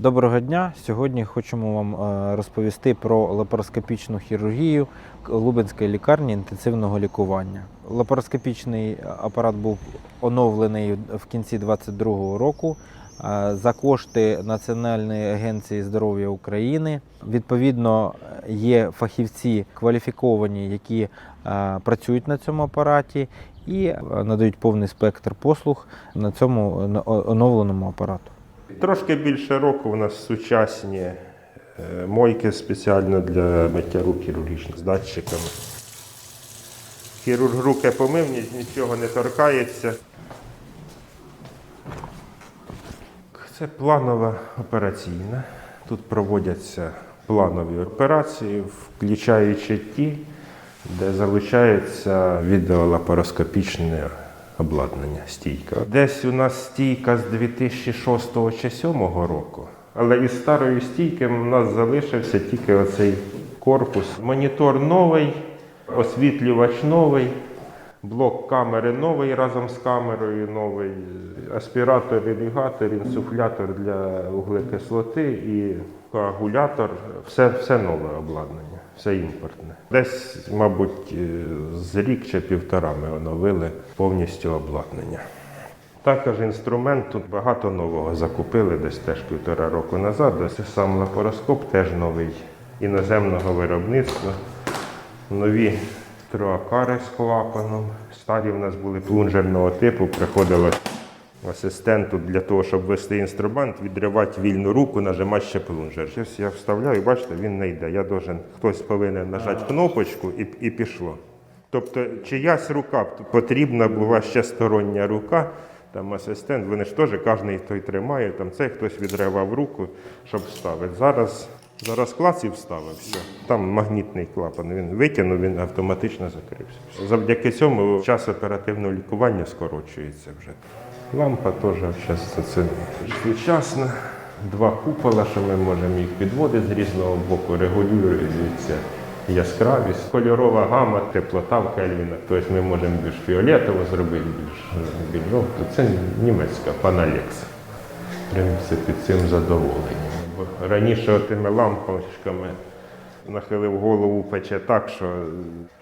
Доброго дня! Сьогодні хочемо вам е, розповісти про лапароскопічну хірургію Лубенської лікарні інтенсивного лікування. Лапароскопічний апарат був оновлений в кінці 2022 року е, за кошти Національної агенції здоров'я України. Відповідно, є фахівці кваліфіковані, які е, працюють на цьому апараті і е, надають повний спектр послуг на цьому е, оновленому апарату. Трошки більше року у нас сучасні е, мойки спеціально для миття рук хірургічних з датчиками. Хірург руки помивні, нічого не торкається. Це планова операційна. Тут проводяться планові операції, включаючи ті, де залучається відеолапароскопічне обладнання, стійка. Десь у нас стійка з 2006 чи 2007 року, але із старої стійки у нас залишився тільки оцей корпус. Монітор новий, освітлювач новий. Блок камери новий разом з камерою новий, аспіратор, іригатор, інсуфлятор для вуглекислоти і коагулятор. Все, все нове обладнання, все імпортне. Десь, мабуть, е, з рік чи півтора ми оновили повністю обладнання. Також інструмент тут багато нового закупили десь теж півтора року назад. Ось сам лапароскоп теж новий іноземного виробництва. Нові троакари з клапаном. Старі в нас були плунжерного типу. Приходило асистенту для того, щоб вести інструмент, відривати вільну руку, нажимати ще плунжер. Щось я вставляю, бачите, він не йде. Я должен, хтось повинен нажати кнопочку і, і пішло. Тобто чиясь рука потрібна була ще стороння рука. Там асистент, вони ж теж кожен той тримає, там цей хтось відривав руку, щоб вставити. Зараз, зараз клац і вставив все. Там магнітний клапан. Він витягнув, він автоматично закрився. Завдяки цьому час оперативного лікування скорочується вже. Лампа теж зараз це, сучасна. Два купола, що ми можемо їх підводити з різного боку, регулюється яскравість, кольорова гама, теплота в Кельвінах. Тобто ми можемо більш фіолетово зробити, більш, більш жовто. Це німецька паналекс. В принципі, цим задоволені. Раніше тими лампочками нахилив голову, пече так, що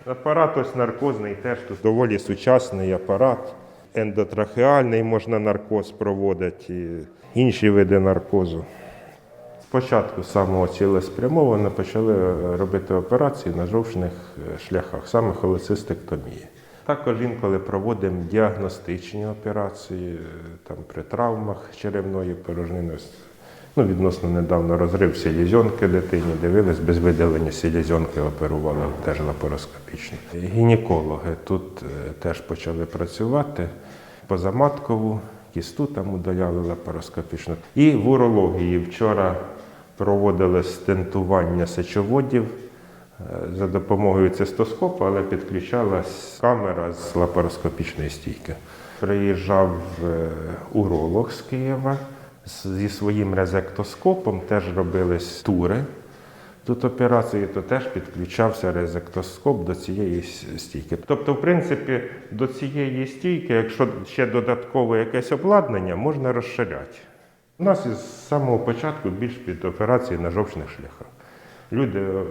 апарат ось наркозний теж тут доволі сучасний апарат. Ендотрахеальний можна наркоз проводити, інші види наркозу. Спочатку самого цілеспрямовано почали е, робити операції на жовчних е, шляхах, саме холецистектомії. Також інколи проводимо діагностичні операції е, там, при травмах черевної порожнини. Ну, відносно недавно розрив селезенки дитині, дивились, без видалення селезенки оперували теж лапароскопічно. Гінекологи тут е, теж почали працювати позаматкову, кісту там удаляли лапароскопічно. І в урології вчора проводили стентування сечоводів е, за допомогою цистоскопу, але підключалась камера з лапароскопічної стійки. Приїжджав е, уролог з Києва зі своїм резектоскопом, теж робились тури. Тут операції, то теж підключався резектоскоп до цієї стійки. Тобто, в принципі, до цієї стійки, якщо ще додаткове якесь обладнання, можна розширяти. У нас із самого початку більш під операції на жовчних шляхах. Люди е,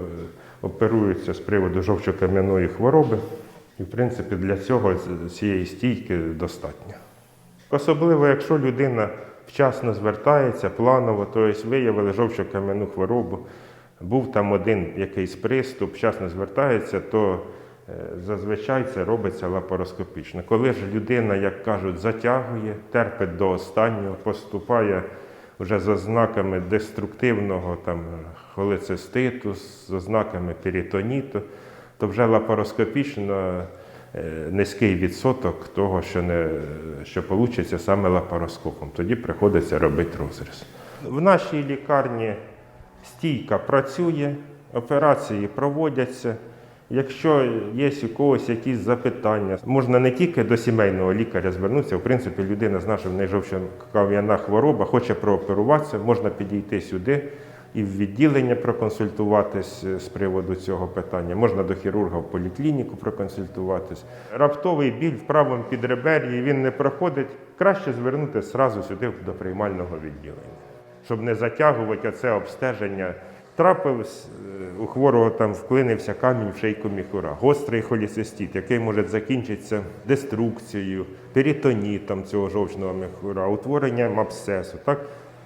оперуються з приводу жовчокам'яної хвороби, і, в принципі, для цього цієї стійки достатньо. Особливо, якщо людина вчасно звертається, планово, тобто виявили жовчокам'яну хворобу, був там один якийсь приступ, вчасно звертається, то е, зазвичай це робиться лапароскопічно. Коли ж людина, як кажуть, затягує, терпить до останнього, поступає вже з ознаками деструктивного там, холециститу, з ознаками перитоніту, то вже лапароскопічно низький відсоток того, що, не, що вийде саме лапароскопом. Тоді приходиться робити розріз. В нашій лікарні стійка працює, операції проводяться. Якщо є у когось якісь запитання, можна не тільки до сімейного лікаря звернутися. В принципі, людина знає, що в неї жовчокам'яна хвороба, хоче прооперуватися, можна підійти сюди і в відділення проконсультуватись е, з приводу цього питання. Можна до хірурга в поліклініку проконсультуватись. Раптовий біль в правому підребер'ї він не проходить. Краще звернутися зразу сюди до приймального відділення. щоб не затягувати це обстеження. Трапилось, е, у хворого там вклинився камінь в шийку міхура, гострий холіцистит, який може закінчитися деструкцією, перитонітом цього жовчного міхура, утворенням абсцесу. Так?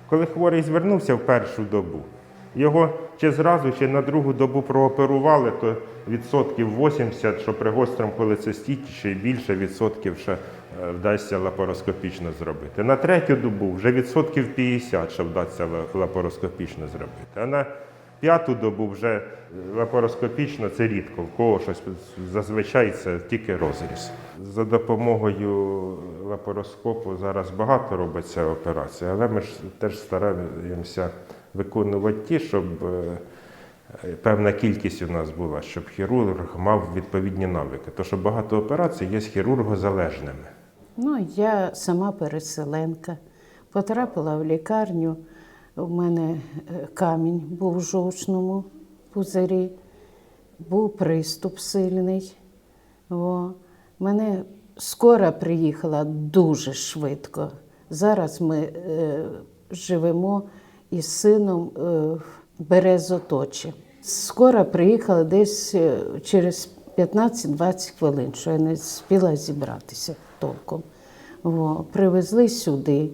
Коли хворий звернувся в першу добу, його чи зразу, чи на другу добу прооперували, то відсотків 80, що при гострому холецистіті, ще й більше відсотків ще е, вдасться лапароскопічно зробити. На третю добу вже відсотків 50, що вдасться лапароскопічно зробити. А на п'яту добу вже е, лапароскопічно це рідко. В кого щось зазвичай це тільки розріз. За допомогою лапароскопу зараз багато робиться операцій, але ми ж теж стараємося виконувати ті, щоб е, певна кількість у нас була, щоб хірург мав відповідні навики. Тому що багато операцій є з хірургозалежними. Ну, я сама переселенка. Потрапила в лікарню. У мене е, камінь був в жовчному пузирі, був приступ сильний. О. Мене скоро приїхала дуже швидко. Зараз ми е, живемо із сином е, Березоточі. Скоро приїхала десь е, через 15-20 хвилин, що я не спіла зібратися толком. О, привезли сюди.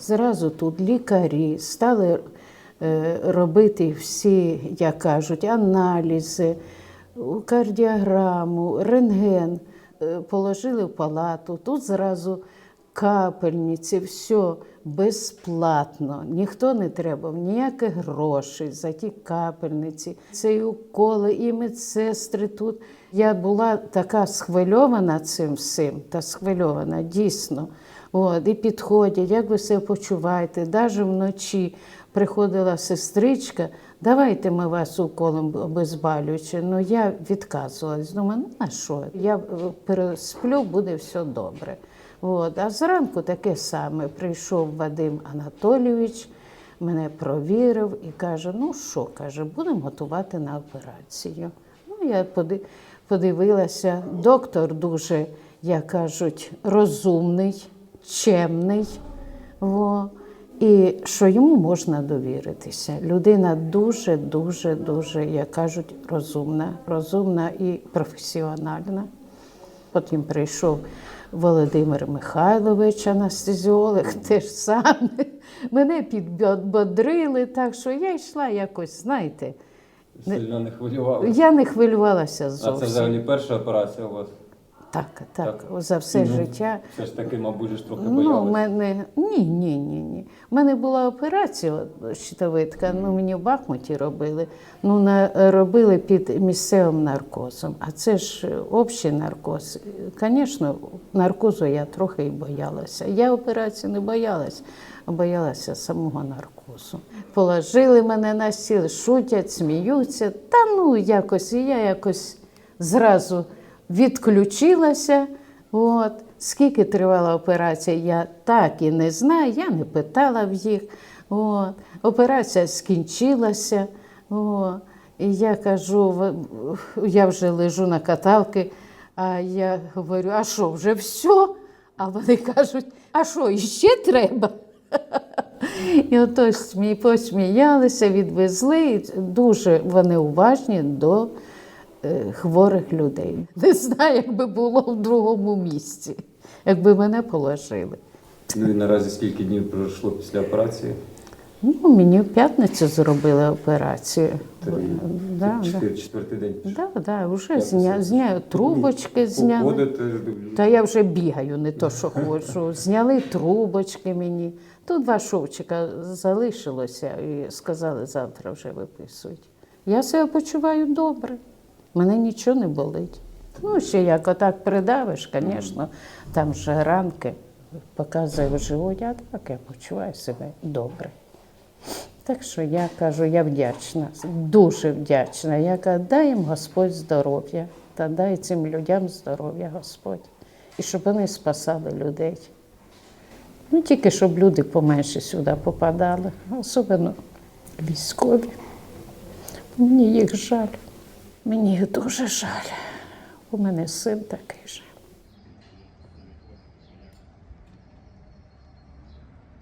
Зразу тут лікарі стали е, робити всі, як кажуть, аналізи, кардіограму, рентген. Положили в палату. Тут зразу капельниці, все безплатно. Ніхто не треба, ніяких грошей за ті капельниці. Це і уколи, і медсестри тут. Я була така схвильована цим всім, та схвильована, дійсно. От, і підходять, як ви себе почуваєте, навіть вночі приходила сестричка, давайте ми вас уколом обезболюючи. Ну я відказувалась. Думаю, ну на що? Я е, пересплю, буде все добре. От. А зранку таке саме прийшов Вадим Анатолійович, мене провірив і каже: ну що, каже, будемо готувати на операцію. Ну, я поди- подивилася, доктор дуже, як кажуть, розумний, чемний. Во. І що йому можна довіритися. Людина дуже, дуже, дуже, як кажуть, розумна, розумна і професіональна. Потім прийшов Володимир Михайлович, анестезіолог, теж саме. Мене підбодрили, так що я йшла якось, знаєте, Сильно не хвилювалася? я не хвилювалася А це взагалі перша операція у вас? Так, так, Так. за все Ну, життя. Все ж таки, мабуть, ж трохи Ну, боялися. в мене ні, ні, ні, ні. У мене була операція щитовидка, ну мені в Бахмуті робили. Ну, на, робили під місцевим наркозом. А це ж е, общий наркоз. Звісно, наркозу я трохи і боялася. Я операції не боялась, а боялася самого наркозу. Положили мене на стіл, шутять, сміються. Та ну якось, і я якось зразу відключилася. От. Скільки тривала операція, я так і не знаю, я не питала в їх. От. Операція скінчилася. От. І я кажу, я вже лежу на каталки, а я говорю, а що, вже все? А вони кажуть, а що, іще треба? І ото посміялися, відвезли. Дуже вони уважні до хворих людей. Не знаю, якби було в другому місці, якби мене положили. Ну і наразі скільки днів пройшло після операції? Ну, мені в п'ятницю зробили операцію. Три. Да, да. Четвертий день. Да, да, вже Як зня, зня, трубочки зняли. Походите. Та я вже бігаю, не то, що хочу. Зняли трубочки мені. Тут два шовчика залишилося і сказали, завтра вже виписують. Я себе почуваю добре. Мене нічого не болить. Ну, ще як отак придавиш, звісно, там же ранки показує в животі, а так я почуваю себе добре. Так що я кажу, я вдячна, дуже вдячна. Я кажу, дай їм Господь здоров'я та дай цим людям здоров'я Господь. І щоб вони спасали людей. Ну, тільки щоб люди поменше сюди попадали, особливо військові. Мені їх жаль. Мені дуже жаль. У мене син такий же.